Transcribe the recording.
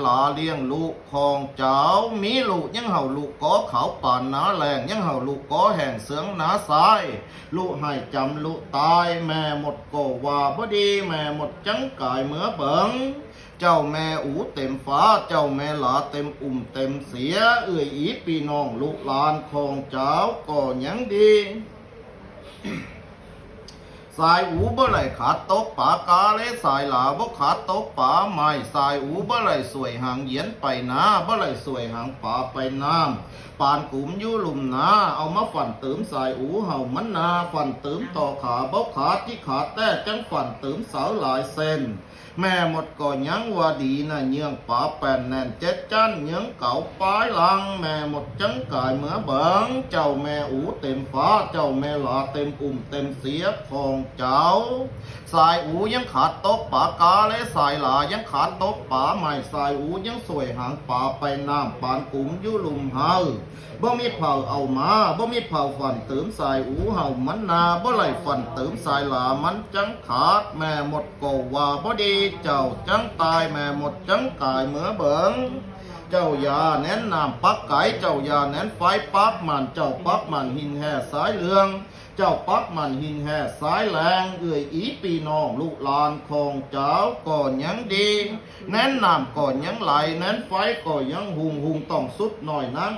หลาเลี้ยงลูกของเจ้ามีลูกยังเห่าลูกก้อเขาป่านนาแรงยังเห่าลูกก้อแห่งเสืองนาสายลูกให้จำลูกตายแม่หมดก็ว่าบ่ดีแม่หมดจังกายเมื่อเบิงเจ้าแม่อูเต็มฟ้า เจ้าแม่หลาเต็มอุ่มเต็มเสีย เอื่อยอีปีน้องลูกหลานของเจ้าก็ยังดี สายอูบ่ไหลขาดตกป่ากาเลสายหลาบ่ขาดตกป่าไม้สายอูบ่ไหลสวยหางเยียนไปนาบ่ไหลสวยหางป่าไปน้ำปานกลุ่มยู่ลุมนาเอามาฝันเติมสายอูเห่ามันนาฝันเติมต่อขาบ่ขาดที่ขาดแต่จังฝันเติมเสาหลายเส้นแม่หมดก็ยังว่าดีนะเยื้องป่าแป่นแน่นเจ็ดจันเยื้องเก่าปลายลังแม่หมดจังกายเมื่อเบิงเจ้าแม่อูเต็มฟ้าเจ้าแม่หลาเต็มอุ่มเต็มเสียของเจ้า สายอูยังขาดตกป่ากาและสายหลายังขาดตกป่าใหม่สายอูยังสวยหางป่าไปน้ำปานกุมยู่ลุมเฮาบ่มีเผาเอามาบ่มีเผาฝันเติมสายอูเห่ามันนาบ่ไหลฝันเติมสายหลามันจังขาดแม่หมดก็ว่าบ่ดีเจ้าจังตายแม่หมดจังกายเมื่อเบิงเจ้ายาแน้นน้ำปักไก่เจ้ายาแน้นไฟปักมันเจ้าปักมันหินแห่สายเหลือง เจ้าปักมันหินแห่สายแรงเอื่อยอีปีน้องลูกลานของเจ้าก่อนยังดี แน้นนำก่อนยังไหลแน้นไฟก่อนยังหุงหุงต้องสุดหน่อยนั้น